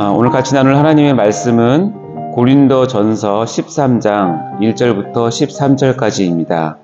아, 오늘 같이 나눌 하나님의 말씀은 고린도 전서 13장 1절부터 13절까지입니다.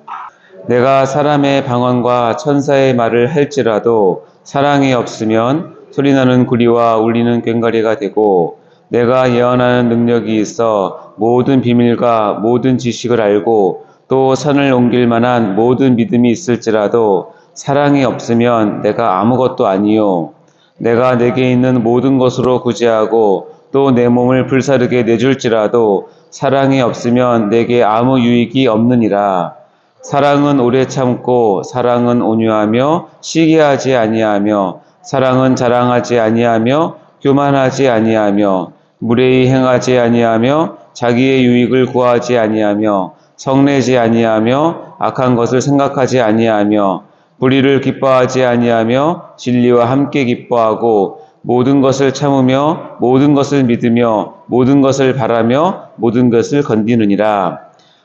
내가 사람의 방언과 천사의 말을 할지라도 사랑이 없으면 소리나는 구리와 울리는 꽹과리가 되고 내가 예언하는 능력이 있어 모든 비밀과 모든 지식을 알고 또 산을 옮길 만한 모든 믿음이 있을지라도 사랑이 없으면 내가 아무것도 아니요 내가 내게 있는 모든 것으로 구제하고 또 내 몸을 불사르게 내줄지라도 사랑이 없으면 내게 아무 유익이 없느니라. 사랑은 오래 참고 사랑은 온유하며 시기하지 아니하며 사랑은 자랑하지 아니하며 교만하지 아니하며 무례히 행하지 아니하며 자기의 유익을 구하지 아니하며 성내지 아니하며 악한 것을 생각하지 아니하며 불의를 기뻐하지 아니하며 진리와 함께 기뻐하고 모든 것을 참으며 모든 것을 믿으며 모든 것을 바라며 모든 것을 건디느니라.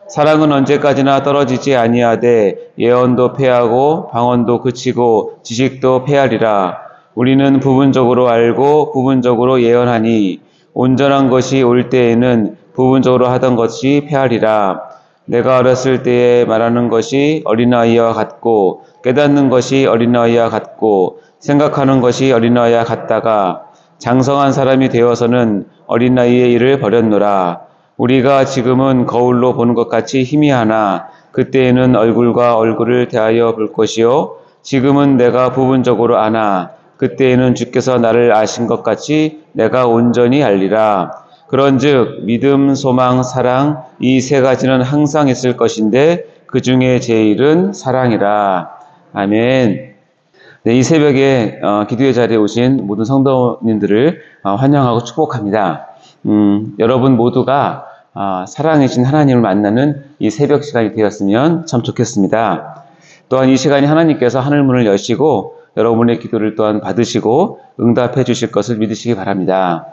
사랑은 언제까지나 떨어지지 아니하되 예언도 패하고 방언도 그치고 지식도 패하리라. 우리는 부분적으로 알고 부분적으로 예언하니 온전한 것이 올 때에는 부분적으로 하던 것이 패하리라. 내가 어렸을 때에 말하는 것이 어린아이와 같고 깨닫는 것이 어린아이와 같고 생각하는 것이 어린아이와 같다가 장성한 사람이 되어서는 어린아이의 일을 버렸노라. 우리가 지금은 거울로 보는 것 같이 희미하나 그때에는 얼굴과 얼굴을 대하여 볼 것이요. 지금은 내가 부분적으로 아나 그때에는 주께서 나를 아신 것 같이 내가 온전히 알리라. 그런즉 믿음, 소망, 사랑 이 세 가지는 항상 있을 것인데 그 중에 제일은 사랑이라. 아멘. 네, 이 새벽에 어, 기도의 자리에 오신 모든 성도님들을 어, 환영하고 축복합니다. 음, 여러분 모두가 어, 사랑이신 하나님을 만나는 이 새벽 시간이 되었으면 참 좋겠습니다. 또한 이 시간이 하나님께서 하늘 문을 여시고 여러분의 기도를 또한 받으시고 응답해 주실 것을 믿으시기 바랍니다.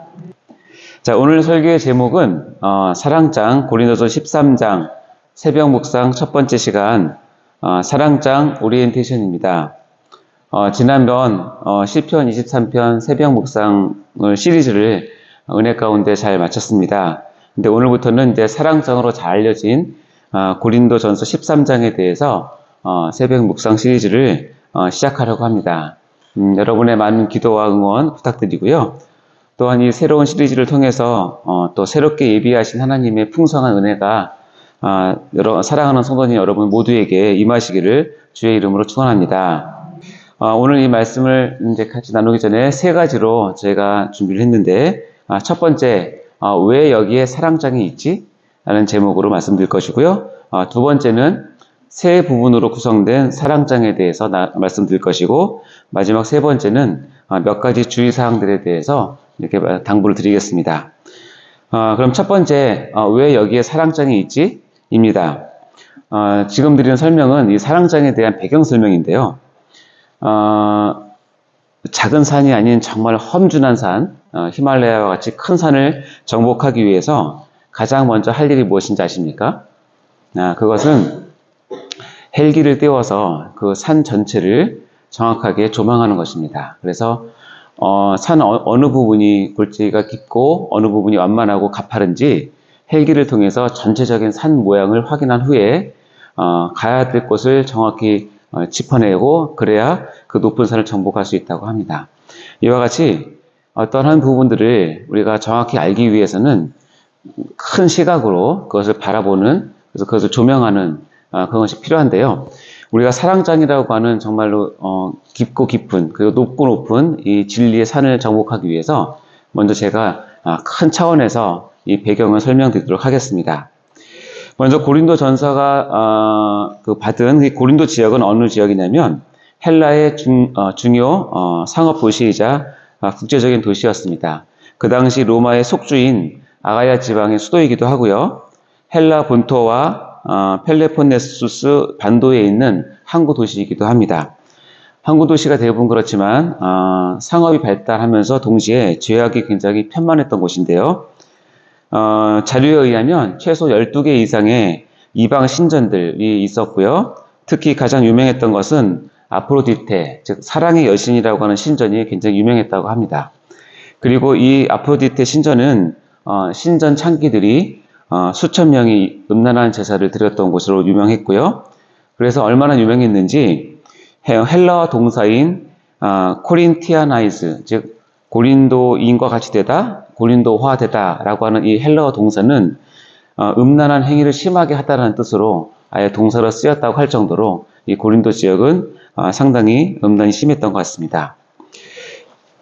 자, 오늘 설교의 제목은 어, 사랑장 고린도서 13장 새벽 묵상 첫 번째 시간 어, 사랑장 오리엔테이션입니다. 어, 지난번 어, 시편 23편 새벽 묵상을 시리즈를 은혜 가운데 잘 마쳤습니다. 근데 오늘부터는 이제 사랑장으로 잘 알려진 어, 고린도전서 13장에 대해서 어, 새벽 묵상 시리즈를 어, 시작하려고 합니다. 음, 여러분의 많은 기도와 응원 부탁드리고요. 또한 이 새로운 시리즈를 통해서 어, 또 새롭게 예비하신 하나님의 풍성한 은혜가 아, 여러, 사랑하는 성도님 여러분 모두에게 임하시기를 주의 이름으로 축원합니다. 아, 오늘 이 말씀을 이제 같이 나누기 전에 세 가지로 제가 준비를 했는데 아, 첫 번째 아, 왜 여기에 사랑장이 있지? 라는 제목으로 말씀드릴 것이고요. 아, 두 번째는 세 부분으로 구성된 사랑장에 대해서 나, 말씀드릴 것이고 마지막 세 번째는 아, 몇 가지 주의사항들에 대해서 이렇게 당부를 드리겠습니다. 아, 그럼 첫 번째 아, 왜 여기에 사랑장이 있지? 입니다. 어, 지금 드리는 설명은 이 사랑장에 대한 배경 설명인데요. 어, 작은 산이 아닌 정말 험준한 산, 어, 히말라야와 같이 큰 산을 정복하기 위해서 가장 먼저 할 일이 무엇인지 아십니까? 아, 그것은 헬기를 띄워서 그 산 전체를 정확하게 조망하는 것입니다. 그래서 어, 산 어, 느 부분이 골지가 깊고 어느 부분이 완만하고 가파른지 헬기를 통해서 전체적인 산 모양을 확인한 후에 어, 가야 될 곳을 정확히 어, 짚어내고 그래야 그 높은 산을 정복할 수 있다고 합니다. 이와 같이 어떤 한 부분들을 우리가 정확히 알기 위해서는 큰 시각으로 그것을 바라보는 그래서 그것을 조명하는 어, 그것이 필요한데요. 우리가 사랑장이라고 하는 정말로 어, 깊고 깊은 그리고 높고 높은 이 진리의 산을 정복하기 위해서 먼저 제가 아, 큰 차원에서 이 배경을 설명드리도록 하겠습니다. 먼저 고린도 전서가 어, 그 받은 그 고린도 지역은 어느 지역이냐면 헬라의 중, 어, 중요 어, 상업 도시이자 어, 국제적인 도시였습니다. 그 당시 로마의 속주인 아가야 지방의 수도이기도 하고요. 헬라 본토와 어, 펠레폰네수스 반도에 있는 항구 도시이기도 합니다. 항구 도시가 대부분 그렇지만 어, 상업이 발달하면서 동시에 죄악이 굉장히 편만했던 곳인데요. 어, 자료에 의하면 최소 12개 이상의 이방 신전들이 있었고요. 특히 가장 유명했던 것은 아프로디테, 즉 사랑의 여신이라고 하는 신전이 굉장히 유명했다고 합니다. 그리고 이 아프로디테 신전은 어, 신전 창기들이 어, 수천 명이 음란한 제사를 드렸던 곳으로 유명했고요. 그래서 얼마나 유명했는지 헬- 헬라어 동사인 어, 코린티아나이즈 즉 고린도인과 같이 되다 고린도화 되다라고 하는 이 헬라어 동사는 어, 음란한 행위를 심하게 하다라는 뜻으로 아예 동사로 쓰였다고 할 정도로 이 고린도 지역은 어, 상당히 음란이 심했던 것 같습니다.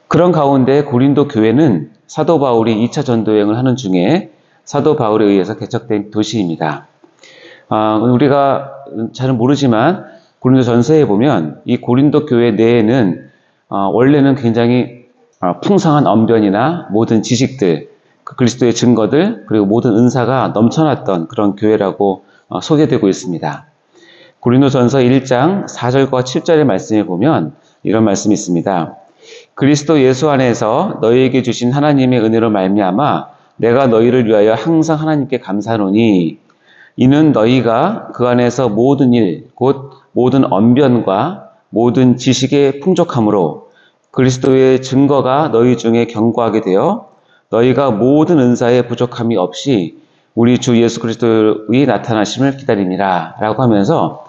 그런 가운데 고린도 교회는 사도 바울이 2차 전도 여행을 하는 중에 사도 바울에 의해서 개척된 도시입니다. 아, 우리가 잘은 모르지만 고린도 전서에 보면 이 고린도 교회 내에는 어, 원래는 굉장히 어, 풍성한 언변이나 모든 지식들, 그 그리스도의 증거들 그리고 모든 은사가 넘쳐났던 그런 교회라고 어, 소개되고 있습니다. 고린도전서 1장 4절과 7절의 말씀에 보면 이런 말씀이 있습니다. 그리스도 예수 안에서 너희에게 주신 하나님의 은혜로 말미암아 내가 너희를 위하여 항상 하나님께 감사하노니 이는 너희가 그 안에서 모든 일, 곧 모든 언변과 모든 지식의 풍족함으로 그리스도의 증거가 너희 중에 견고하게 되어 너희가 모든 은사의 부족함이 없이 우리 주 예수 그리스도의 나타나심을 기다림이라 라고 하면서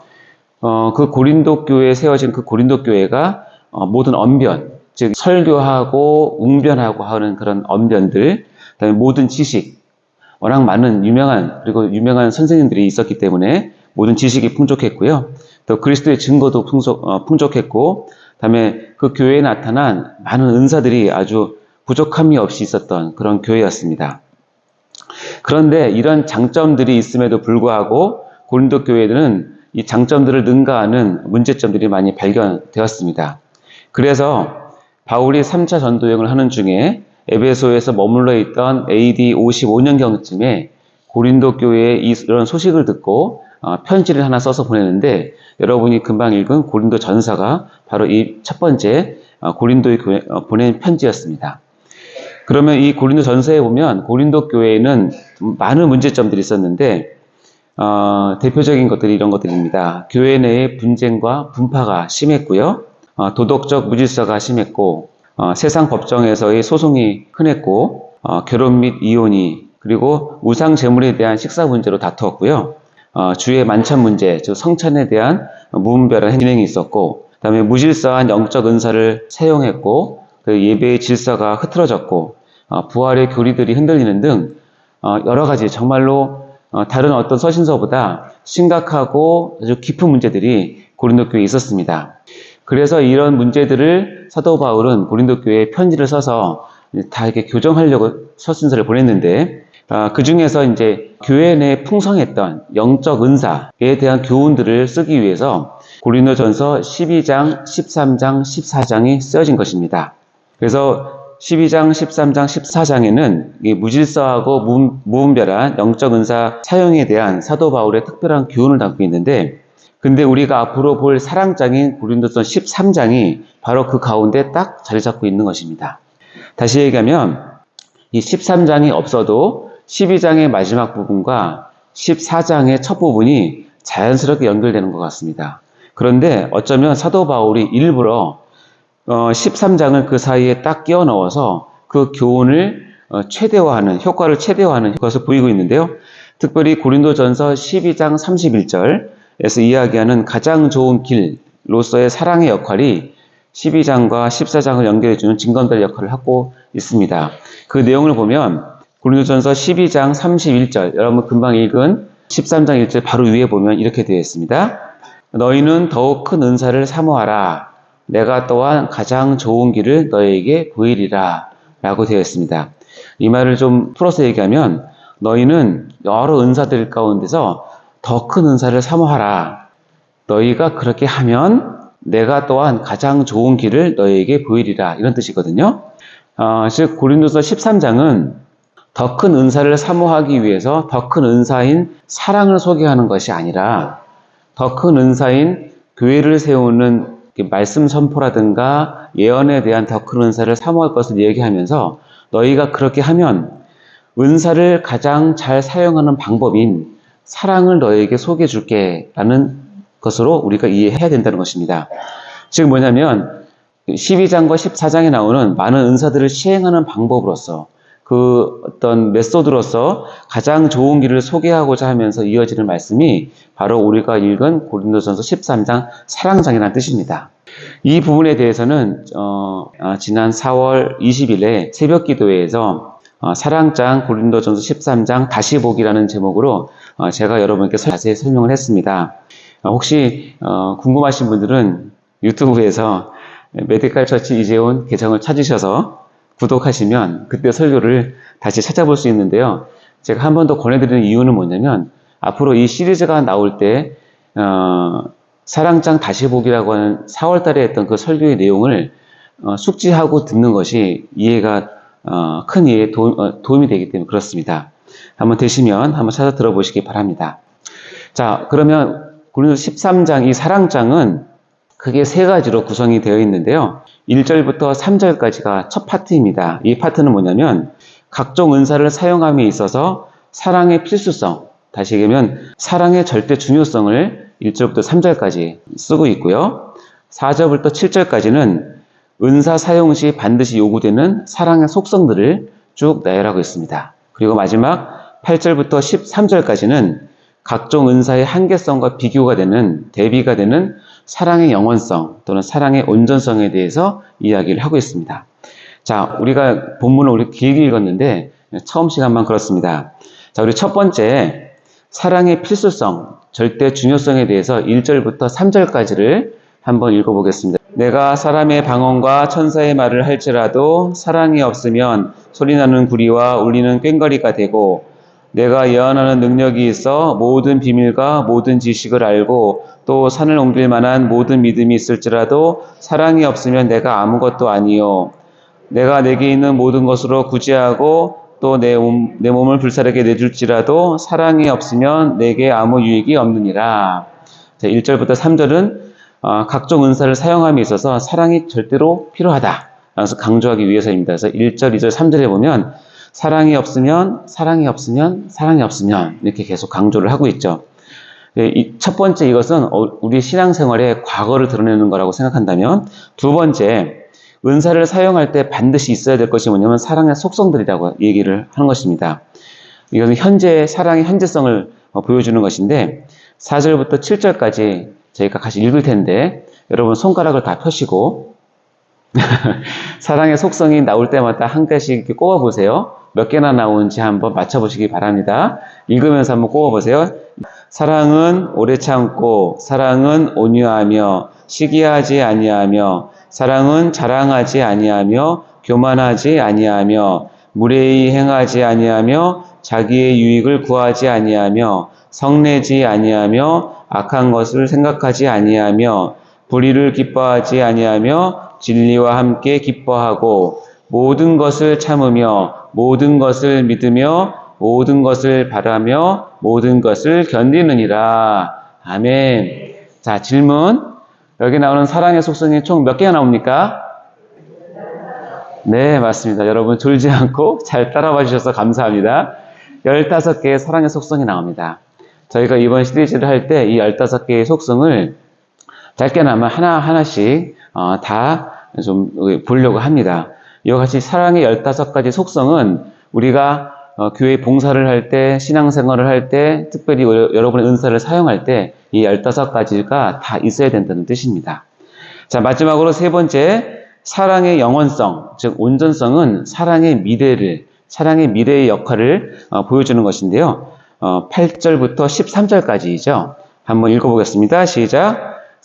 어, 그 고린도 교회에 세워진 그 고린도 교회가 어, 모든 언변, 즉 설교하고 웅변하고 하는 그런 언변들, 그다음에 모든 지식, 워낙 많은 유명한 그리고 유명한 선생님들이 있었기 때문에 모든 지식이 풍족했고요. 또 그리스도의 증거도 풍족, 어, 풍족했고, 그 다음에 그 교회에 나타난 많은 은사들이 아주 부족함이 없이 있었던 그런 교회였습니다. 그런데 이런 장점들이 있음에도 불구하고 고린도 교회들은 이 장점들을 능가하는 문제점들이 많이 발견되었습니다. 그래서 바울이 3차 전도 여행을 하는 중에 에베소에서 머물러 있던 AD 55년경쯤에 고린도 교회의 이런 소식을 듣고 어, 편지를 하나 써서 보내는데 여러분이 금방 읽은 고린도 전사가 바로 이 첫 번째 어, 고린도에 어, 보낸 편지였습니다. 그러면 이 고린도 전서에 보면 고린도 교회에는 많은 문제점들이 있었는데 어, 대표적인 것들이 이런 것들입니다. 교회 내에 분쟁과 분파가 심했고요. 어, 도덕적 무질서가 심했고 어, 세상 법정에서의 소송이 흔했고 어, 결혼 및 이혼이 그리고 우상 제물에 대한 식사 문제로 다투었고요. 어, 주의 만찬 문제, 즉 성찬에 대한 무분별한 진행이 있었고, 그 다음에 무질서한 영적 은사를 사용했고, 그 예배의 질서가 흐트러졌고, 어, 부활의 교리들이 흔들리는 등 어, 여러 가지 정말로 어, 다른 어떤 서신서보다 심각하고 아주 깊은 문제들이 고린도 교회에 있었습니다. 그래서 이런 문제들을 사도 바울은 고린도 교회에 편지를 써서 다 이렇게 교정하려고 서신서를 보냈는데 그 중에서 이제 교회 내에 풍성했던 영적 은사에 대한 교훈들을 쓰기 위해서 고린도전서 12장, 13장, 14장이 쓰여진 것입니다. 그래서 12장, 13장, 14장에는 무질서하고 무- 무분별한 영적 은사 사용에 대한 사도 바울의 특별한 교훈을 담고 있는데 근데 우리가 앞으로 볼 사랑장인 고린도전 13장이 바로 그 가운데 딱 자리 잡고 있는 것입니다. 다시 얘기하면 이 13장이 없어도 12장의 마지막 부분과 14장의 첫 부분이 자연스럽게 연결되는 것 같습니다. 그런데 어쩌면 사도 바울이 일부러 어, 13장을 그 사이에 딱 끼워 넣어서 그 교훈을 어, 최대화하는, 효과를 최대화하는 것을 보이고 있는데요. 특별히 고린도전서 12장 31절에서 이야기하는 가장 좋은 길로서의 사랑의 역할이 12장과 14장을 연결해주는 징검다리 역할을 하고 있습니다. 그 내용을 보면 고린도전서 12장 31절, 여러분 금방 읽은 13장 1절 바로 위에 보면 이렇게 되어 있습니다. 너희는 더욱 큰 은사를 사모하라. 내가 또한 가장 좋은 길을 너희에게 보이리라. 라고 되어 있습니다. 이 말을 좀 풀어서 얘기하면 너희는 여러 은사들 가운데서 더 큰 은사를 사모하라. 너희가 그렇게 하면 내가 또한 가장 좋은 길을 너희에게 보이리라. 이런 뜻이거든요. 어, 즉 고린도서 13장은 더 큰 은사를 사모하기 위해서 더 큰 은사인 사랑을 소개하는 것이 아니라 더 큰 은사인 교회를 세우는 말씀 선포라든가 예언에 대한 더 큰 은사를 사모할 것을 얘기하면서 너희가 그렇게 하면 은사를 가장 잘 사용하는 방법인 사랑을 너에게 소개해 줄게 라는 것으로 우리가 이해해야 된다는 것입니다. 즉 뭐냐면 12장과 14장에 나오는 많은 은사들을 시행하는 방법으로서 그 어떤 메소드로서 가장 좋은 길을 소개하고자 하면서 이어지는 말씀이 바로 우리가 읽은 고린도전서 13장 사랑장이라는 뜻입니다. 이 부분에 대해서는 어, 아, 지난 4월 20일에 새벽 기도회에서 어, 사랑장 고린도전서 13장 다시 보기라는 제목으로 어, 제가 여러분께 자세히 설명을 했습니다. 어, 혹시 어, 궁금하신 분들은 유튜브에서 메디칼 처치 이재훈 계정을 찾으셔서 구독하시면 그때 설교를 다시 찾아볼 수 있는데요. 제가 한 번 더 권해드리는 이유는 뭐냐면 앞으로 이 시리즈가 나올 때 어, 사랑장 다시 보기라고 하는 4월 달에 했던 그 설교의 내용을 어, 숙지하고 듣는 것이 이해가 어, 큰 이해에 도, 어, 도움이 되기 때문에 그렇습니다. 한번 되시면 한번 찾아 들어보시기 바랍니다. 자, 그러면 고린도 13장 이 사랑장은 크게 세 가지로 구성이 되어 있는데요. 1절부터 3절까지가 첫 파트입니다. 이 파트는 뭐냐면 각종 은사를 사용함에 있어서 사랑의 필수성, 다시 얘기하면 사랑의 절대 중요성을 1절부터 3절까지 쓰고 있고요. 4절부터 7절까지는 은사 사용 시 반드시 요구되는 사랑의 속성들을 쭉 나열하고 있습니다. 그리고 마지막 8절부터 13절까지는 각종 은사의 한계성과 비교가 되는 대비가 되는 사랑의 영원성 또는 사랑의 온전성에 대해서 이야기를 하고 있습니다. 자, 우리가 본문을 우리 길게 읽었는데 처음 시간만 그렇습니다. 자, 우리 첫 번째 사랑의 필수성, 절대 중요성에 대해서 1절부터 3절까지를 한번 읽어보겠습니다. 내가 사람의 방언과 천사의 말을 할지라도 사랑이 없으면 소리나는 구리와 울리는 꽹과리가 되고 내가 예언하는 능력이 있어 모든 비밀과 모든 지식을 알고 또 산을 옮길 만한 모든 믿음이 있을지라도 사랑이 없으면 내가 아무것도 아니요. 내가 내게 있는 모든 것으로 구제하고 또 내 내 몸을 불사르게 내줄지라도 사랑이 없으면 내게 아무 유익이 없느니라. 자, 1절부터 3절은 어, 각종 은사를 사용함에 있어서 사랑이 절대로 필요하다. 그래서 강조하기 위해서입니다. 그래서 1절, 2절, 3절에 보면 사랑이 없으면, 사랑이 없으면, 사랑이 없으면 이렇게 계속 강조를 하고 있죠. 네, 첫 번째 이것은 어, 우리 신앙생활의 과거를 드러내는 거라고 생각한다면 두 번째 은사를 사용할 때 반드시 있어야 될 것이 뭐냐면 사랑의 속성들이라고 얘기를 하는 것입니다. 이것은 현재 사랑의 현재성을 어, 보여주는 것인데 4절부터 7절까지 저희가 같이 읽을 텐데 여러분 손가락을 다 펴시고 사랑의 속성이 나올 때마다 한 개씩 이렇게 꼽아 보세요. 몇 개나 나오는지 한번 맞춰보시기 바랍니다. 읽으면서 한번 꼽아보세요. 사랑은 오래 참고, 사랑은 온유하며, 시기하지 아니하며, 사랑은 자랑하지 아니하며, 교만하지 아니하며, 무례히 행하지 아니하며, 자기의 유익을 구하지 아니하며, 성내지 아니하며, 악한 것을 생각하지 아니하며, 불의를 기뻐하지 아니하며, 진리와 함께 기뻐하고, 모든 것을 참으며, 모든 것을 믿으며, 모든 것을 바라며, 모든 것을 견디느니라. 아멘. 자, 질문. 여기 나오는 사랑의 속성이 총 몇 개가 나옵니까? 네, 맞습니다. 여러분 졸지 않고 잘 따라와 주셔서 감사합니다. 15개의 사랑의 속성이 나옵니다. 저희가 이번 시리즈를 할 때 이 15개의 속성을 짧게나마 하나하나씩 어, 다좀 보려고 합니다. 이와 같이 사랑의 15가지 속성은 우리가 어, 교회 봉사를 할 때, 신앙생활을 할 때, 특별히 여러분의 은사를 사용할 때 이 15가지가 다 있어야 된다는 뜻입니다. 자, 마지막으로 세 번째, 사랑의 영원성, 즉 온전성은 사랑의 미래를, 사랑의 미래의 역할을 어, 보여주는 것인데요. 어, 8절부터 13절까지이죠. 한번 읽어보겠습니다. 시작.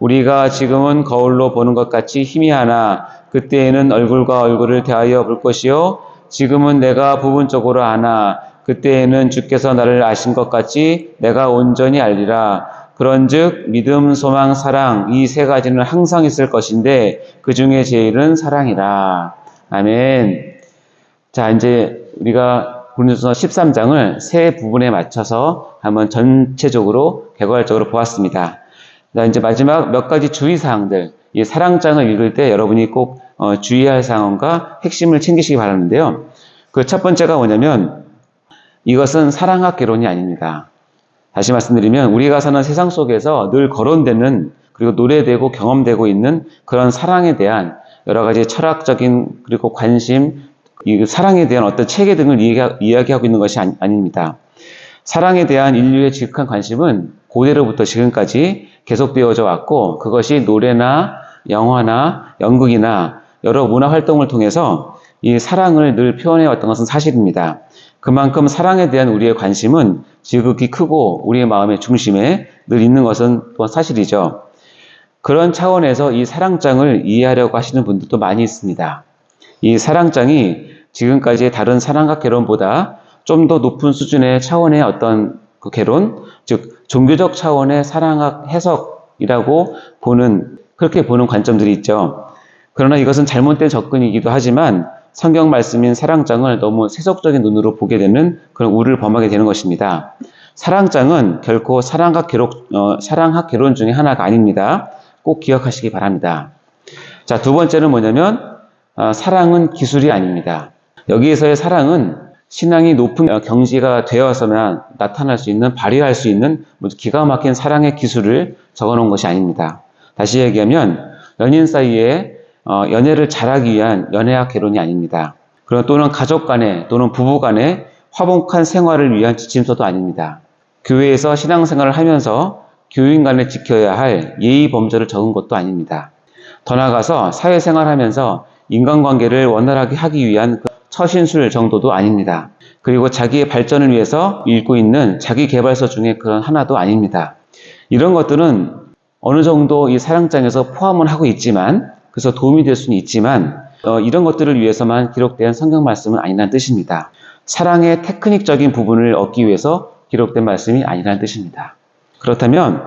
우리가 지금은 거울로 보는 것 같이 희미하나 그때에는 얼굴과 얼굴을 대하여 볼 것이요. 지금은 내가 부분적으로 아나 그때에는 주께서 나를 아신 것 같이 내가 온전히 알리라. 그런즉 믿음 소망 사랑 이 세 가지는 항상 있을 것인데 그 중에 제일은 사랑이라. 아멘. 자, 이제 우리가 고린도서 13장을 세 부분에 맞춰서 한번 전체적으로 개괄적으로 보았습니다. 자, 이제 마지막 몇 가지 주의사항들, 이 사랑장을 읽을 때 여러분이 꼭 어, 주의할 사항과 핵심을 챙기시기 바라는데요. 그 첫 번째가 뭐냐면 이것은 사랑학 개론이 아닙니다. 다시 말씀드리면 우리가 사는 세상 속에서 늘 거론되는 그리고 노래되고 경험되고 있는 그런 사랑에 대한 여러 가지 철학적인 그리고 관심, 이 사랑에 대한 어떤 체계 등을 이야기, 하고 있는 것이 아닙니다. 사랑에 대한 인류의 지극한 관심은 고대로부터 지금까지 계속되어져 왔고 그것이 노래나 영화나 연극이나 여러 문화 활동을 통해서 이 사랑을 늘 표현해 왔던 것은 사실입니다. 그만큼 사랑에 대한 우리의 관심은 지극히 크고 우리의 마음의 중심에 늘 있는 것은 또한 사실이죠. 그런 차원에서 이 사랑장을 이해하려고 하시는 분들도 많이 있습니다. 이 사랑장이 지금까지의 다른 사랑학 개론보다 좀 더 높은 수준의 차원의 어떤 그 개론, 즉 종교적 차원의 사랑학 해석이라고 보는 그렇게 보는 관점들이 있죠. 그러나 이것은 잘못된 접근이기도 하지만 성경 말씀인 사랑장을 너무 세속적인 눈으로 보게 되는 그런 우를 범하게 되는 것입니다. 사랑장은 결코 사랑학 개론, 어, 사랑학 개론 중에 하나가 아닙니다. 꼭 기억하시기 바랍니다. 자, 두 번째는 뭐냐면, 어, 사랑은 기술이 아닙니다. 여기에서의 사랑은 신앙이 높은 어, 경지가 되어서만 나타날 수 있는, 발휘할 수 있는 기가 막힌 사랑의 기술을 적어 놓은 것이 아닙니다. 다시 얘기하면, 연인 사이에 어, 연애를 잘하기 위한 연애학 개론이 아닙니다. 그런 또는 가족 간에 또는 부부 간에 화목한 생활을 위한 지침서도 아닙니다. 교회에서 신앙생활을 하면서 교인 간에 지켜야 할 예의 범절을 적은 것도 아닙니다. 더 나아가서 사회생활 하면서 인간관계를 원활하게 하기 위한 그 처신술 정도도 아닙니다. 그리고 자기의 발전을 위해서 읽고 있는 자기 개발서 중에 그런 하나도 아닙니다. 이런 것들은 어느 정도 이 사랑장에서 포함을 하고 있지만 그래서 도움이 될 수는 있지만 어, 이런 것들을 위해서만 기록된 성경 말씀은 아니라는 뜻입니다. 사랑의 테크닉적인 부분을 얻기 위해서 기록된 말씀이 아니라는 뜻입니다. 그렇다면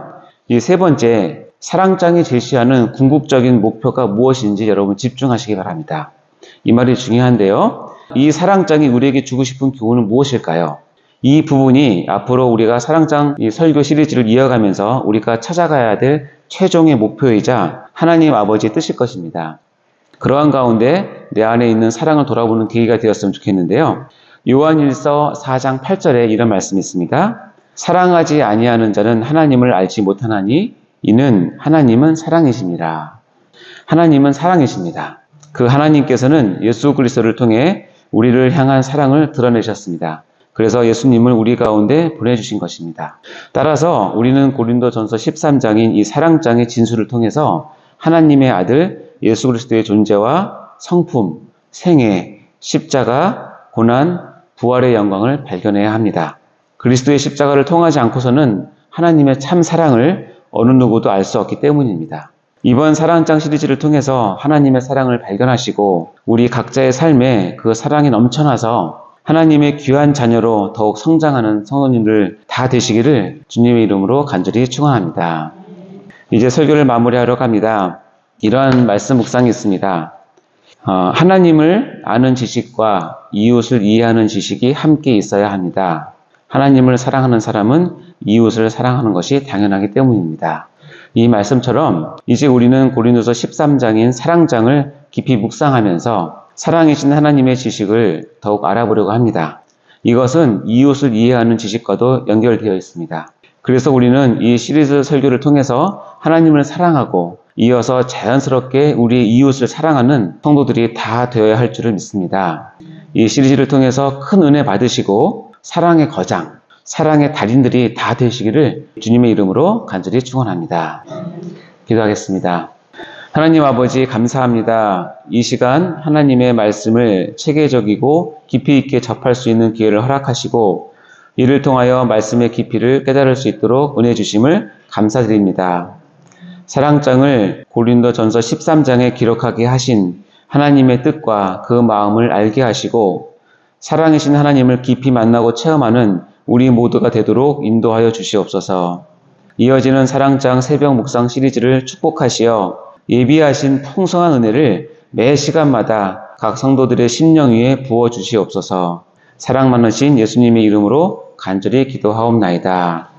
이 세 번째 사랑장이 제시하는 궁극적인 목표가 무엇인지 여러분 집중하시기 바랍니다. 이 말이 중요한데요. 이 사랑장이 우리에게 주고 싶은 교훈은 무엇일까요? 이 부분이 앞으로 우리가 사랑장 설교 시리즈를 이어가면서 우리가 찾아가야 될 최종의 목표이자 하나님 아버지의 뜻일 것입니다. 그러한 가운데 내 안에 있는 사랑을 돌아보는 계기가 되었으면 좋겠는데요. 요한일서 4장 8절에 이런 말씀이 있습니다. 사랑하지 아니하는 자는 하나님을 알지 못하나니 이는 하나님은 사랑이십니다. 하나님은 사랑이십니다. 그 하나님께서는 예수 그리스도를 통해 우리를 향한 사랑을 드러내셨습니다. 그래서 예수님을 우리 가운데 보내주신 것입니다. 따라서 우리는 고린도 전서 13장인 이 사랑장의 진술을 통해서 하나님의 아들 예수 그리스도의 존재와 성품, 생애, 십자가, 고난, 부활의 영광을 발견해야 합니다. 그리스도의 십자가를 통하지 않고서는 하나님의 참 사랑을 어느 누구도 알 수 없기 때문입니다. 이번 사랑장 시리즈를 통해서 하나님의 사랑을 발견하시고 우리 각자의 삶에 그 사랑이 넘쳐나서 하나님의 귀한 자녀로 더욱 성장하는 성도님들 다 되시기를 주님의 이름으로 간절히 축원합니다. 이제 설교를 마무리하러 갑니다. 이러한 말씀 묵상이 있습니다. 어, 하나님을 아는 지식과 이웃을 이해하는 지식이 함께 있어야 합니다. 하나님을 사랑하는 사람은 이웃을 사랑하는 것이 당연하기 때문입니다. 이 말씀처럼 이제 우리는 고린도서 13장인 사랑장을 깊이 묵상하면서 사랑이신 하나님의 지식을 더욱 알아보려고 합니다. 이것은 이웃을 이해하는 지식과도 연결되어 있습니다. 그래서 우리는 이 시리즈 설교를 통해서 하나님을 사랑하고 이어서 자연스럽게 우리 이웃을 사랑하는 성도들이 다 되어야 할 줄을 믿습니다. 이 시리즈를 통해서 큰 은혜 받으시고 사랑의 거장, 사랑의 달인들이 다 되시기를 주님의 이름으로 간절히 축원합니다. 기도하겠습니다. 하나님 아버지 감사합니다. 이 시간 하나님의 말씀을 체계적이고 깊이 있게 접할 수 있는 기회를 허락하시고 이를 통하여 말씀의 깊이를 깨달을 수 있도록 은혜 주심을 감사드립니다. 사랑장을 고린도 전서 13장에 기록하게 하신 하나님의 뜻과 그 마음을 알게 하시고 사랑이신 하나님을 깊이 만나고 체험하는 우리 모두가 되도록 인도하여 주시옵소서. 이어지는 사랑장 새벽 묵상 시리즈를 축복하시어 예비하신 풍성한 은혜를 매 시간마다 각 성도들의 심령 위에 부어 주시옵소서. 사랑 많으신 예수님의 이름으로 간절히 기도하옵나이다.